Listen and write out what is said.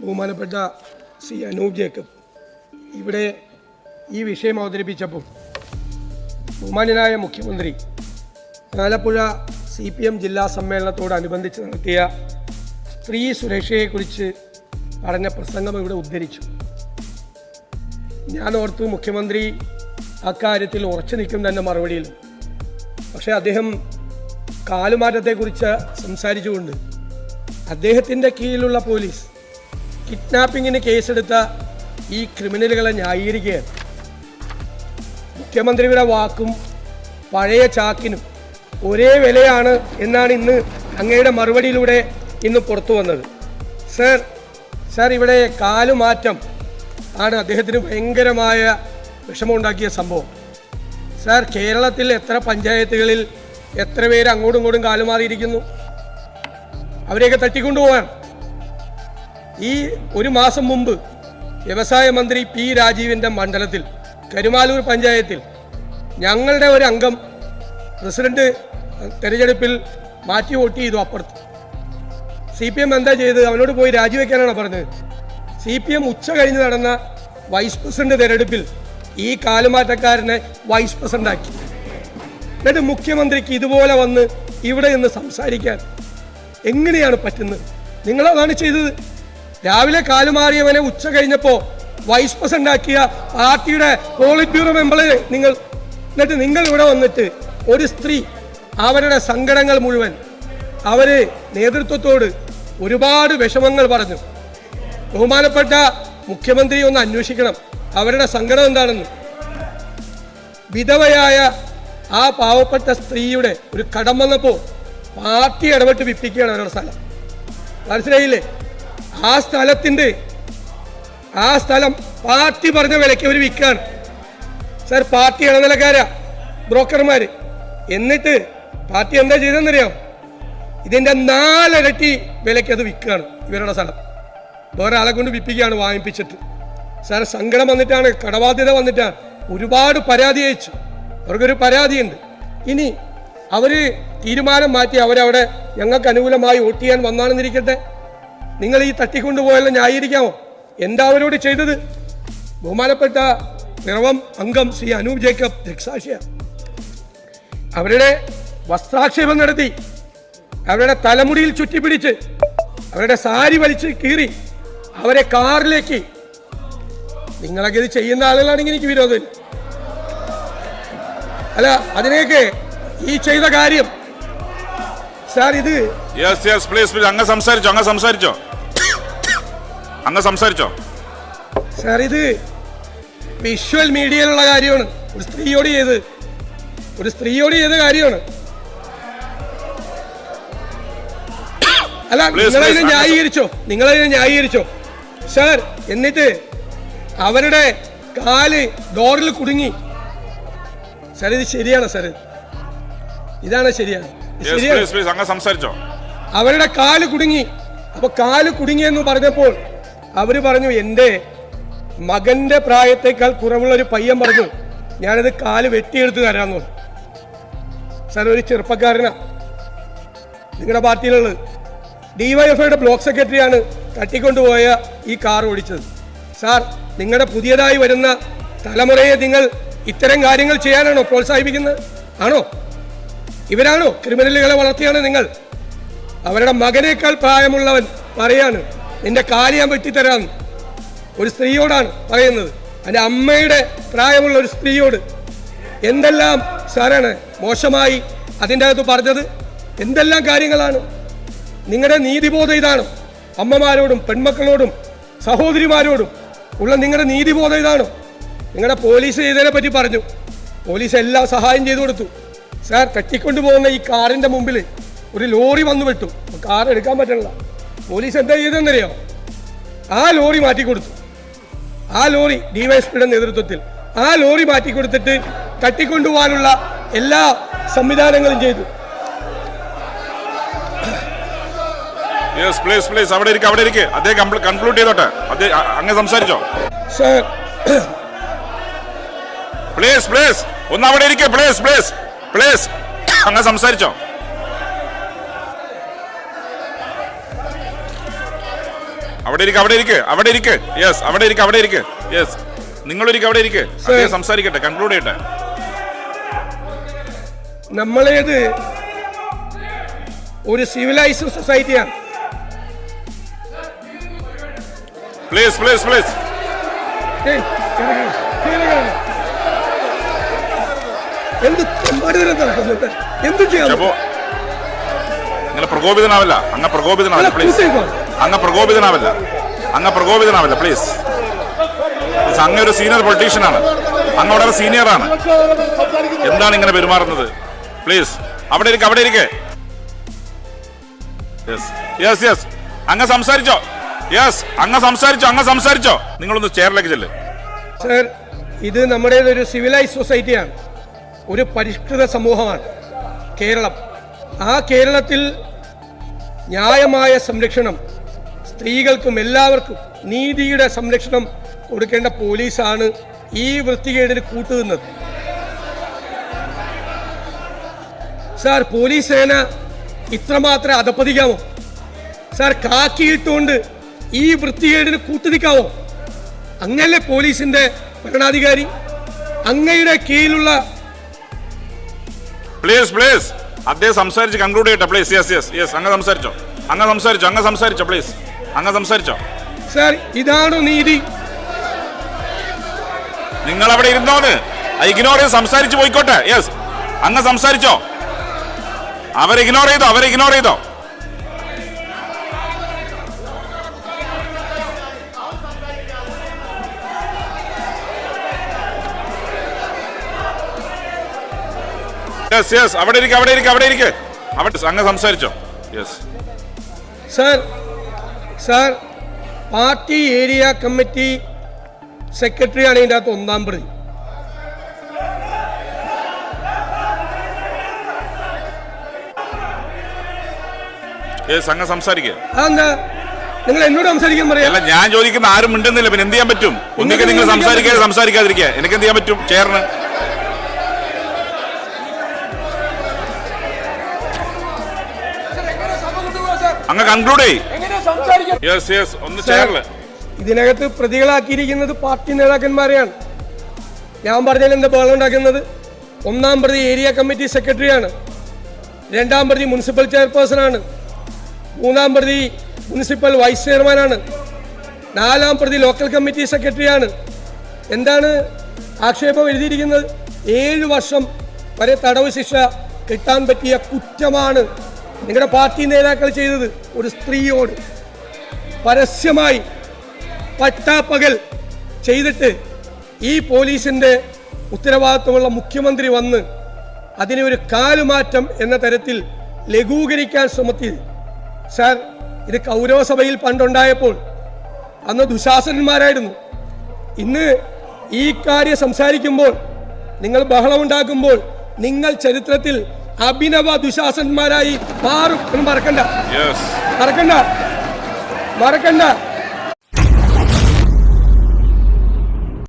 ബഹുമാനപ്പെട്ട C Anoop Jacob ഇവിടെ ഈ വിഷയം അവതരിപ്പിച്ചപ്പോൾ ബഹുമാന്യനായ മുഖ്യമന്ത്രി ആലപ്പുഴ സി പി എം ജില്ലാ സമ്മേളനത്തോടനുബന്ധിച്ച് നടത്തിയ സ്ത്രീ സുരക്ഷയെക്കുറിച്ച് പറഞ്ഞ പ്രസംഗം ഇവിടെ ഉദ്ധരിച്ചു. ഞാൻ ഓർത്തു മുഖ്യമന്ത്രി അക്കാര്യത്തിൽ ഉറച്ചു നിൽക്കും തന്നെ മറുപടിയിൽ. പക്ഷേ അദ്ദേഹം കാലുമാറ്റത്തെക്കുറിച്ച് സംസാരിച്ചുകൊണ്ട് അദ്ദേഹത്തിന്റെ കീഴിലുള്ള പോലീസ് കിഡ്നാപ്പിങ്ങിന് കേസെടുത്ത ഈ ക്രിമിനലുകളെ ന്യായീകരിക്കുകയാണ്. മുഖ്യമന്ത്രിയുടെ വാക്കും പഴയ ചാക്കിനും ഒരേ വിലയാണ് എന്നാണ് ഇന്ന് അങ്ങയുടെ മറുപടിയിലൂടെ ഇന്ന് പുറത്തു വന്നത്. സർ സർ ഇവിടെ കാലുമാറ്റം ആണ് അദ്ദേഹത്തിന് ഭയങ്കരമായ വിഷമമുണ്ടാക്കിയ സംഭവം. സർ കേരളത്തിൽ എത്ര പഞ്ചായത്തുകളിൽ എത്ര പേര് അങ്ങോട്ടും ഇങ്ങോട്ടും കാലുമാറിയിരിക്കുന്നു? അവരെയൊക്കെ തട്ടിക്കൊണ്ടുപോകാൻ ഈ ഒരു മാസം മുമ്പ് വ്യവസായ മന്ത്രി പി രാജീവിന്റെ മണ്ഡലത്തിൽ കരുമാലൂർ പഞ്ചായത്തിൽ ഞങ്ങളുടെ ഒരു അംഗം പ്രസിഡന്റ് തെരഞ്ഞെടുപ്പിൽ മാറ്റി വോട്ട് ചെയ്തു അപ്പുറത്ത്. സി പി എം എന്താ ചെയ്തത്? അവനോട് പോയി രാജിവെക്കാനാണ് പറഞ്ഞത്? സി പി എം ഉച്ച കഴിഞ്ഞ് നടന്ന വൈസ് പ്രസിഡന്റ് തെരഞ്ഞെടുപ്പിൽ ഈ കാലുമാറ്റക്കാരനെ വൈസ് പ്രസിഡന്റ് ആക്കി എന്നിട്ട് മുഖ്യമന്ത്രിക്ക് ഇതുപോലെ വന്ന് ഇവിടെ നിന്ന് സംസാരിക്കാൻ എങ്ങനെയാണ് പറ്റുന്നത്? നിങ്ങളതാണ് ചെയ്തത്? രാവിലെ കാലുമാറിയവനെ ഉച്ച കഴിഞ്ഞപ്പോൾ വൈസ് പ്രസിഡന്റ് ആക്കിയ പാർട്ടിയുടെ പോളിറ്റ് ബ്യൂറോ മെമ്പറെ നിങ്ങൾ എന്നിട്ട് നിങ്ങൾ ഇവിടെ വന്നിട്ട് ഒരു സ്ത്രീ അവരുടെ സങ്കടങ്ങൾ മുഴുവൻ അവർ നേതൃത്വത്തോട് ഒരുപാട് വിഷമങ്ങൾ പറഞ്ഞു. ബഹുമാനപ്പെട്ട മുഖ്യമന്ത്രി ഒന്ന് അന്വേഷിക്കണം. അവരുടെ സങ്കടം എന്താണെന്ന്. വിധവയായ ആ പാവപ്പെട്ട സ്ത്രീയുടെ ഒരു കടം വന്നപ്പോൾ പാർട്ടി ഇടപെട്ട് വിപ്പിക്കുകയാണ് അവരുടെ സ്ഥലം. മനസ്സിലായില്ലേ? ആ സ്ഥലത്തിന്റെ ആ സ്ഥലം പാർട്ടി പറഞ്ഞ വിലയ്ക്ക് അവർ വിൽക്കുകയാണ്. സർ പാർട്ടി ഇടനിലക്കാരാ ബ്രോക്കർമാർ എന്നിട്ട് പാർട്ടി എന്താ ചെയ്തതെന്നറിയാം? ഇതിന്റെ നാലിരട്ടി വിലയ്ക്ക് അത് വിൽക്കുകയാണ് ഇവരുടെ സ്ഥലം. വേറൊരാളെ കൊണ്ട് വിൽപ്പിക്കുകയാണ് വാങ്ങിപ്പിച്ചിട്ട്. സാർ സങ്കടം വന്നിട്ടാണ് കടബാധ്യത വന്നിട്ടാണ്. ഒരുപാട് പരാതി അയച്ചു. അവർക്കൊരു പരാതിയുണ്ട്. ഇനി അവർ തീരുമാനം മാറ്റി അവരവിടെ ഞങ്ങൾക്ക് അനുകൂലമായി വോട്ട് ചെയ്യാൻ വന്നാണെന്നിരിക്കട്ടെ. നിങ്ങൾ ഈ തട്ടിക്കൊണ്ടുപോയാലും ന്യായീകരിക്കാമോ? എന്താ അവരോട് ചെയ്തത്? ബഹുമാനപ്പെട്ട നിറവം അംഗം ശ്രീ അനൂപ് ജേക്കബ് ദൃക്സാക്ഷിയാണ് അവരുടെ വസ്ത്രാക്ഷേപം നടത്തി അവരുടെ തലമുടിയിൽ ചുറ്റിപ്പിടിച്ച് അവരുടെ സാരി വലിച്ച് കീറി അവരെ കാറിലേക്ക്. നിങ്ങളൊക്കെ ഇത് ചെയ്യുന്ന ആളുകളാണെങ്കിൽ എനിക്ക് വിരോധമില്ല അല്ല അതിനേക്ക് ഈ ചെയ്ത കാര്യം. സാർ ഇത് അങ്ങ് സംസാരിച്ചോ അങ്ങ് സംസാരിച്ചോ. അങ്ങ് സംസാരിച്ചോ. സാർ ഇത് വിഷ്വൽ മീഡിയയിലുള്ള കാര്യമാണ്. ഒരു സ്ത്രീയോട് ചെയ്ത് ഒരു സ്ത്രീയോട് ചെയ്ത കാര്യമാണ്. അല്ല നിങ്ങളതിനെ ന്യായീകരിച്ചോ? നിങ്ങളതിനെ ന്യായീകരിച്ചോ? സാർ എന്നിട്ട് അവരുടെ കാൽ ഡോറിൽ കുടുങ്ങി. സാർ ഇത് ശരിയാണ് സാർ. ഇതാണ് ശരിയാണ്. ശരിയാണ്. അവരുടെ കാൽ കുടുങ്ങി. അപ്പൊ കാൽ കുടുങ്ങിയെന്ന് പറഞ്ഞപ്പോൾ അവർ പറഞ്ഞു എന്റെ മകന്റെ പ്രായത്തേക്കാൾ കുറവുള്ള ഒരു പയ്യൻ പറഞ്ഞു ഞാനത് കാൽ വെട്ടിയെടുത്ത് തരാമെന്ന് സാർ ഒരു ചെറുപ്പക്കാരനാ. നിങ്ങളുടെ പാർട്ടിയിലുള്ളത്. ഡിവൈഎഫ്ഐയുടെ ബ്ലോക്ക് സെക്രട്ടറിയാണ് തട്ടിക്കൊണ്ടുപോയ ഈ കാർ ഓടിച്ചത്. സാർ നിങ്ങളുടെ പുതിയതായി വരുന്ന തലമുറയെ നിങ്ങൾ ഇത്തരം കാര്യങ്ങൾ ചെയ്യാനാണോ പ്രോത്സാഹിപ്പിക്കുന്നത്? ആണോ? ഇവരാണോ ക്രിമിനലുകളെ വളർത്തിയാണ് നിങ്ങൾ? അവരുടെ മകനേക്കാൾ പ്രായമുള്ളവൻ പറയാണ് നിന്റെ കാൽ ഞാൻ വെട്ടിത്തരാം. ഒരു സ്ത്രീയോടാണ് പറയുന്നത്. എന്റെ അമ്മയുടെ പ്രായമുള്ള ഒരു സ്ത്രീയോട്. എന്തെല്ലാം സാറാണ് മോശമായി അതിന്റെ അകത്ത് പറഞ്ഞത്? എന്തെല്ലാം കാര്യങ്ങളാണ്? നിങ്ങളുടെ നീതിബോധം ഇതാണ്. അമ്മമാരോടും പെൺമക്കളോടും സഹോദരിമാരോടും ഉള്ള നിങ്ങളുടെ നീതിബോധം ഇതാണ്. നിങ്ങളുടെ പോലീസ് ചെയ്തതിനെ പറ്റി പറഞ്ഞു. പോലീസ് എല്ലാം സഹായം ചെയ്തു കൊടുത്തു. സാർ തട്ടിക്കൊണ്ടു പോകുന്ന ഈ കാറിന്റെ മുമ്പിൽ ഒരു ലോറി വന്നു വിട്ടു. കാർ എടുക്കാൻ പറ്റണില്ല. പോലീസ് എന്താ ചെയ്തെന്നറിയോ ആ ലോറി മാറ്റി കൊടുത്തു ആ ലോറി ഡിവൈഎസ്പിയുടെ നേതൃത്വത്തിൽ ആ ലോറി മാറ്റി കൊടുത്തിട്ട് തട്ടിക്കൊണ്ടുപോകാനുള്ള എല്ലാ സംവിധാനങ്ങളും ചെയ്തു. യെസ് പ്ലീസ് പ്ലീസ് അവിടെ ഇരിക്കുക അവിടെ ഇരിക്കുക അദ്ദേഹം കൺക്ലൂഡ് ചെയ്തോട്ടെ. അദ്ദേഹം അങ്ങ് സംസാരിച്ചോ? സാർ പ്ലീസ് പ്ലീസ് ഒന്ന് അവിടെ ഇരിക്കുക പ്ലീസ് പ്ലീസ് പ്ലീസ് അങ്ങ് സംസാരിച്ചോ? അവിടെ ഇരിക്ക് അവിടെ ഇരിക്ക് അവിടെ ഇരിക്ക്. യെസ് അവിടെ ഇരിക്ക് അവിടെ ഇരിക്ക്. യെസ് നിങ്ങളിരിക്ക് അവിടെ ഇരിക്ക്. അദ്ദേഹം സംസാരിക്കട്ടെ കൺക്ലൂഡ് ചെയ്യട്ടെ. നമ്മളേത് ഒരു സിവിലൈസ്ഡ് സൊസൈറ്റിയാണ് പ്ലീസ് പ്ലീസ് പ്ലീസ്. എന്ത് ചെയ്യാം. നിങ്ങൾ പ്രകോപിതനാവില്ല. അങ്ങ് പ്രകോപിതനാവില്ല പ്ലീസ്. അങ്ങ് പ്രകോപിതനാവല്ല അങ്ങ് പ്രകോപിതനാവല്ല പ്ലീസ് അങ്ങ് ഒരു സീനിയർ പൊളിറ്റീഷ്യൻ ആണ്. അങ്ങ് വളരെ സീനിയർ ആണ്. എന്താണ് ഇങ്ങനെ പെരുമാറുന്നത്? പ്ലീസ് അവിടെ ഇരിക്കെ അവിടെ ഇരിക്കെ. യെസ് യെസ് യെസ് അങ്ങ് സംസാരിച്ചോ. യെസ് അങ്ങ് സംസാരിച്ചോ അങ്ങ് സംസാരിച്ചോ. നിങ്ങളൊന്ന് ചെയറിലേക്ക് ചെല്ല്. സർ ഇത് നമ്മുടെ ഒരു സിവിലൈസ് സൊസൈറ്റിയാണ് ഒരു പരിഷ്കൃത സമൂഹമാണ്. കേരളം. ആ കേരളത്തിൽ ന്യായമായ സംരക്ഷണം സ്ത്രീകൾക്കും എല്ലാവർക്കും നീതിയുടെ സംരക്ഷണം കൊടുക്കേണ്ട പോലീസാണ് ഈ വൃത്തികേടിന് കൂട്ടുനിന്നത് സാർ പോലീസ് സേന ഇത്രമാത്രം അധപ്പതിക്കാമോ സാർ കാക്കിയിട്ടുകൊണ്ട് ഈ വൃത്തികേടിന് കൂട്ടുനിൽക്കാമോ? അങ്ങല്ലേ പോലീസിന്റെ ഭരണാധികാരി? അങ്ങയുടെ കീഴിലുള്ള പ്ലീസ് പ്ലീസ് അദ്ദേഹം സംസാരിച്ച് കൺക്ലൂഡ് ചെയ്യട്ടെ പ്ലീസ് യെസ് യെസ് യെസ് അങ്ങ് സംസാരിച്ചോ. അങ്ങ് സംസാരിച്ചോ അങ്ങ് സംസാരിച്ചോ പ്ലീസ് അങ്ങ് സംസാരിച്ചോ. സാർ ഇതാണ് നീതി. നിങ്ങൾ അവിടെ ഇരുന്നോന്ന് ഇഗ്നോർ ചെയ്ത് സംസാരിച്ചു പോയിക്കോട്ടെ. യെസ് അങ്ങ് സംസാരിച്ചോ. അവരെ ഇഗ്നോർ ചെയ്തോ അവരെ ഇഗ്നോർ ചെയ്തോ. യെസ് യെസ് അവിടെ ഇരിക്കും അവിടെ ഇരിക്കും അവിടെ ഇരിക്കേ. അവിടെ അങ്ങ് സംസാരിച്ചോ. Yes sir sir party area committee സെക്രട്ടറിയാണ് ഇതിന്റെ അകത്ത് ഒന്നാം പ്രതി. അതെന്താ? നിങ്ങൾ എന്നോട് സംസാരിക്കാൻ പറയാം? അല്ല ഞാൻ ചോദിക്കുന്ന ആരും മിണ്ടുന്നില്ല. പിന്നെ എന്ത് ചെയ്യാൻ പറ്റും? ഒന്നിക്കെ നിങ്ങൾ സംസാരിക്കാതെ സംസാരിക്കാതിരിക്കുക. എനിക്ക് എന്ത് ചെയ്യാൻ പറ്റും? ചേർന്ന് അങ്ങ് കൺക്ലൂഡ് ചെയ് ഇതിനകത്ത് പ്രതികളാക്കിയിരിക്കുന്നത് പാർട്ടി നേതാക്കന്മാരെയാണ്. ഞാൻ പറഞ്ഞാൽ എന്താ ബഹളം ഉണ്ടാക്കുന്നത്? ഒന്നാം പ്രതി ഏരിയ കമ്മിറ്റി സെക്രട്ടറിയാണ്. രണ്ടാം പ്രതി മുനിസിപ്പൽ ചെയർപേഴ്സണാണ്. മൂന്നാം പ്രതി മുനിസിപ്പൽ വൈസ് ചെയർമാനാണ്. നാലാം പ്രതി ലോക്കൽ കമ്മിറ്റി സെക്രട്ടറിയാണ്. എന്താണ് ആക്ഷേപം എഴുതിയിരിക്കുന്നത്? ഏഴ് വർഷം വരെ തടവ് ശിക്ഷ കിട്ടാൻ പറ്റിയ കുറ്റമാണ് നിങ്ങളുടെ പാർട്ടി നേതാക്കൾ ചെയ്തത്. ഒരു സ്ത്രീയോട്. പരസ്യമായി പട്ടാപ്പകൽ ചെയ്തിട്ട് ഈ പോലീസിന്റെ ഉത്തരവാദിത്വമുള്ള മുഖ്യമന്ത്രി വന്ന് അതിനെ ഒരു കാലുമാറ്റം എന്ന തരത്തിൽ ലഘൂകരിക്കാൻ ശ്രമത്തി സാർ ഇത് കൗരവസഭയിൽ പണ്ടുണ്ടായപ്പോൾ അന്ന് ദുശാസനന്മാരായിരുന്നു. ഇന്ന് ഈ കാര്യം സംസാരിക്കുമ്പോൾ നിങ്ങൾ ബഹളമുണ്ടാക്കുമ്പോൾ നിങ്ങൾ ചരിത്രത്തിൽ അഭിനവ ദുശാസന്മാരായി മാറും എന്ന് മറക്കണ്ട. മറക്കണ്ട. മറക്കണ്ട